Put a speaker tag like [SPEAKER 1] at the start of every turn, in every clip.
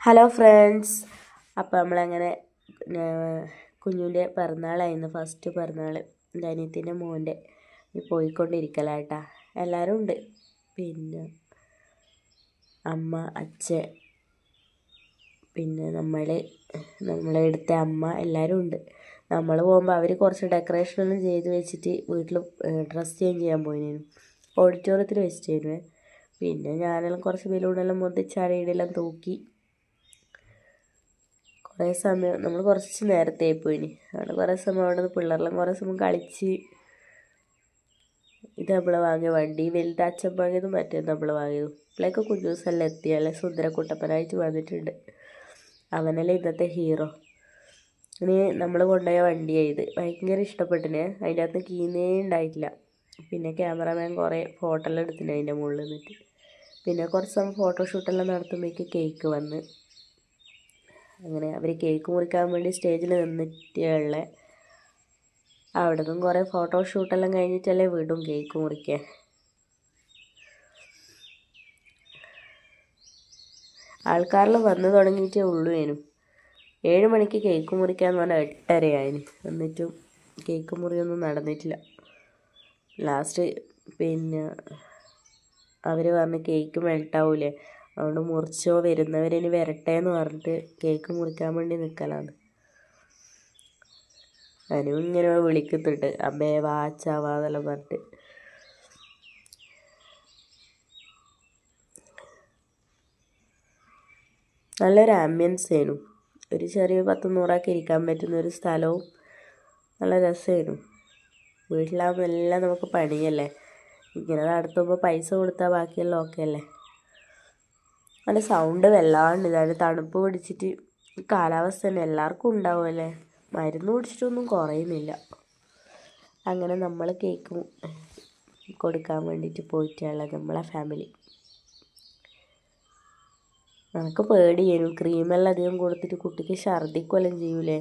[SPEAKER 1] Hello friends അപ്പോൾ നമ്മളങ്ങനെ കുഞ്ഞുവിന്റെ പിറന്നാളായിരുന്നു. First പിറന്നാൾ എന്റെ അനിയത്തിന്റെ മോന്റെ പോയിക്കൊണ്ടിരിക്കലാട്ടാ. എല്ലാവരും ഉണ്ട്. പിന്നെ അമ്മ അച്ഛൻ പിന്നെ നമ്മൾ നമ്മളെ അടുത്ത അമ്മ എല്ലാവരും ഉണ്ട്. നമ്മൾ പോകുമ്പോൾ അവർ കുറച്ച് ഡെക്കറേഷനൊന്നും ചെയ്ത് വെച്ചിട്ട് വീട്ടിൽ ഡ്രസ്സ് ചേഞ്ച് ചെയ്യാൻ പോയിരുന്നു ഓഡിറ്റോറിയത്തിൽ വെച്ചിട്ടായിരുന്നു പിന്നെ ഞാനെല്ലാം കുറച്ച് ബലൂണെല്ലാം മുതിച്ചാടിയിടെല്ലാം തൂക്കി കുറേ സമയം നമ്മൾ കുറച്ച് നേരത്തെ പോയിനി. അവിടെ കുറേ സമയം അവിടെ നിന്ന് പിള്ളേരെല്ലാം കുറേ സമയം കളിച്ച് ഇത് നമ്മൾ വാങ്ങിയ വണ്ടി വലുത് അച്ഛൻ വാങ്ങിയതും മറ്റേ നമ്മൾ വാങ്ങിയതും. ഇപ്പോഴേക്ക് കുഞ്ഞൂസെല്ലാം എത്തി അല്ലെ സുന്ദരക്കുട്ടപ്പനായിട്ട് വന്നിട്ടുണ്ട്. അവനല്ലേ ഇന്നത്തെ ഹീറോ. ഇനി നമ്മൾ കൊണ്ടുപോയ വണ്ടിയായത് ഭയങ്കര ഇഷ്ടപ്പെട്ടിനെ. അതിന്റെ അകത്ത് കീന്നേ ഉണ്ടായിട്ടില്ല. പിന്നെ ക്യാമറമാൻ കുറേ ഫോട്ടോ എല്ലാം എടുത്തിന് അതിന്റെ മുകളിൽ നിന്നിട്ട്. പിന്നെ കുറച്ച് സമയം ഫോട്ടോഷൂട്ടെല്ലാം നടത്തുമ്പോഴേക്ക് കേക്ക് വന്ന്. അങ്ങനെ അവർ കേക്ക് മുറിക്കാൻ വേണ്ടി സ്റ്റേജിൽ നിന്നിട്ടുള്ള അവിടെ നിന്നും കുറേ ഫോട്ടോഷൂട്ടെല്ലാം കഴിഞ്ഞിട്ടല്ലേ വിടും കേക്ക് മുറിക്കാൻ. ആൾക്കാരിൽ വന്നു തുടങ്ങിയിട്ടേ ഉള്ളൂ അതിനും ഏഴ് മണിക്ക് കേക്ക് മുറിക്കാന്ന് പറഞ്ഞാൽ എട്ടരയായിന്. എന്നിട്ടും കേക്ക് മുറിയൊന്നും നടന്നിട്ടില്ല. ലാസ്റ്റ് പിന്നെ അവർ പറഞ്ഞ് കേക്ക് മെൽട്ടാവൂലേ അതുകൊണ്ട് മുറിച്ചോ വരുന്നവരിനി വരട്ടെ എന്ന് പറഞ്ഞിട്ട് കേക്ക് മുറിക്കാൻ വേണ്ടി നിൽക്കലാണ് അനു ഇങ്ങനെ വിളിക്കുന്നുണ്ട്. അമ്മേ വാച്ചാവാന്നെല്ലാം പറഞ്ഞിട്ട്. നല്ലൊരു ആംബിയൻസ് ആയിരുന്നു. ഒരു ചെറിയ പത്ത് നൂറാക്കി ഇരിക്കാൻ പറ്റുന്ന ഒരു സ്ഥലവും നല്ല രസമായിരുന്നു. വീട്ടിലാകുമ്പോൾ എല്ലാം നമുക്ക് പണിയല്ലേ? ഇങ്ങനെ നടത്തുമ്പോൾ പൈസ കൊടുത്താൽ ബാക്കിയെല്ലാം ഓക്കെ അല്ലേ? നല്ല സൗണ്ട് വല്ലാണ്ട് ഇതാണ് തണുപ്പ് പിടിച്ചിട്ട് കാലാവസ്ഥ തന്നെ എല്ലാവർക്കും ഉണ്ടാവുമല്ലേ മരുന്ന് കുടിച്ചിട്ടൊന്നും കുറയുന്നില്ല. അങ്ങനെ നമ്മൾ കേക്ക് കൊടുക്കാൻ വേണ്ടിയിട്ട് പോയിട്ടുള്ള നമ്മളെ ഫാമിലി നമുക്ക് പേടിയായിരുന്നു ക്രീമെല്ലാം അധികം കൊടുത്തിട്ട് കുട്ടിക്ക് ഛർദിക്കുമല്ലോ ചെയ്യൂലേ?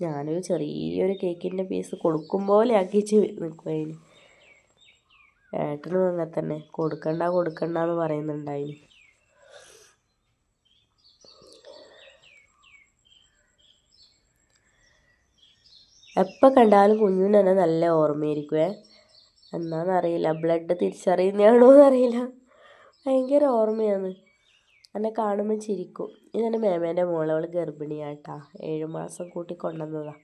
[SPEAKER 1] ഞാനൊരു ചെറിയൊരു കേക്കിന്റെ പീസ് കൊടുക്കും പോലെ ആക്കിച്ച് നിൽക്കുമായിന് ഏട്ടനും അങ്ങനെ തന്നെ കൊടുക്കണ്ട കൊടുക്കണ്ട എന്ന് പറയുന്നുണ്ടായിന്. എപ്പോൾ കണ്ടാലും കുഞ്ഞിന് തന്നെ നല്ല ഓർമ്മയായിരിക്കുമേ എന്നാന്നറിയില്ല ബ്ലഡ് തിരിച്ചറിയുന്നതാണോ എന്നറിയില്ല ഭയങ്കര ഓർമ്മയാണ്. എന്നെ കാണുമ്പോൾ ചിരിക്കും. ഇതെന്റെ മേമേന്റെ മോളെ അവൾ ഗർഭിണിയാട്ടാ ഏഴ് മാസം കൂട്ടി കൊണ്ടുവന്നതാ.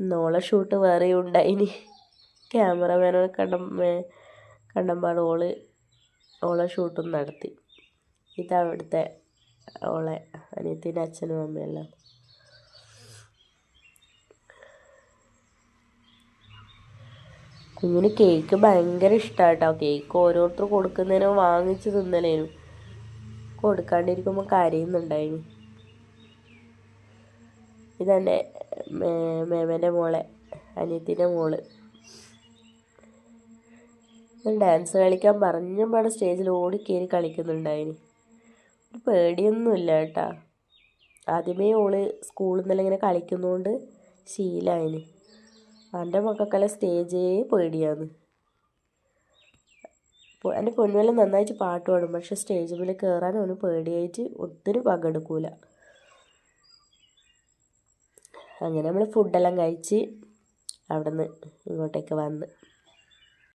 [SPEAKER 1] നോളെ ഷൂട്ട് വേറെ ഉണ്ടായിനി. ക്യാമറമാനെ കണ്ട കണ്ടമ്പാട് ഓൾ ഓളെ ഷൂട്ടും നടത്തി. ഇതവിടുത്തെ ഓളെ അനിയത്തിന്റെ അച്ഛനും അമ്മയെല്ലാം കുഞ്ഞിന് കേക്ക് ഭയങ്കര ഇഷ്ടമാട്ടോ കേക്ക് ഓരോരുത്തർ കൊടുക്കുന്നതിനും വാങ്ങിച്ച് തിന്നലേനും. കൊടുക്കാണ്ടിരിക്കുമ്പോൾ കരയുന്നുണ്ടായിന്. ഇതെന്റെ മേമേന്റെ മോളെ അനിയത്തിന്റെ മോൾ. ഡാൻസ് കളിക്കാൻ പറഞ്ഞും പാടെ സ്റ്റേജിൽ ഓടിക്കയറി കളിക്കുന്നുണ്ടായിന്. പേടിയൊന്നുമില്ല കേട്ടാ. ആദ്യമേ ഓൾ സ്കൂളിൽ നിന്നെല്ലാം ഇങ്ങനെ കളിക്കുന്നതുകൊണ്ട് ശീലമായിന് എന്റെ മക്കൾക്കെല്ലാം സ്റ്റേജേ പേടിയാണ്. എന്റെ പൊന്നുമെല്ലാം നന്നായിട്ട് പാട്ട് പാടും പക്ഷെ സ്റ്റേജ് മേലെ കയറാൻ അവന് പേടിയായിട്ട് ഒത്തിരി പങ്കെടുക്കൂല അങ്ങനെ നമ്മൾ ഫുഡെല്ലാം കഴിച്ച് അവിടെ നിന്ന് ഇങ്ങോട്ടേക്ക് വന്ന്.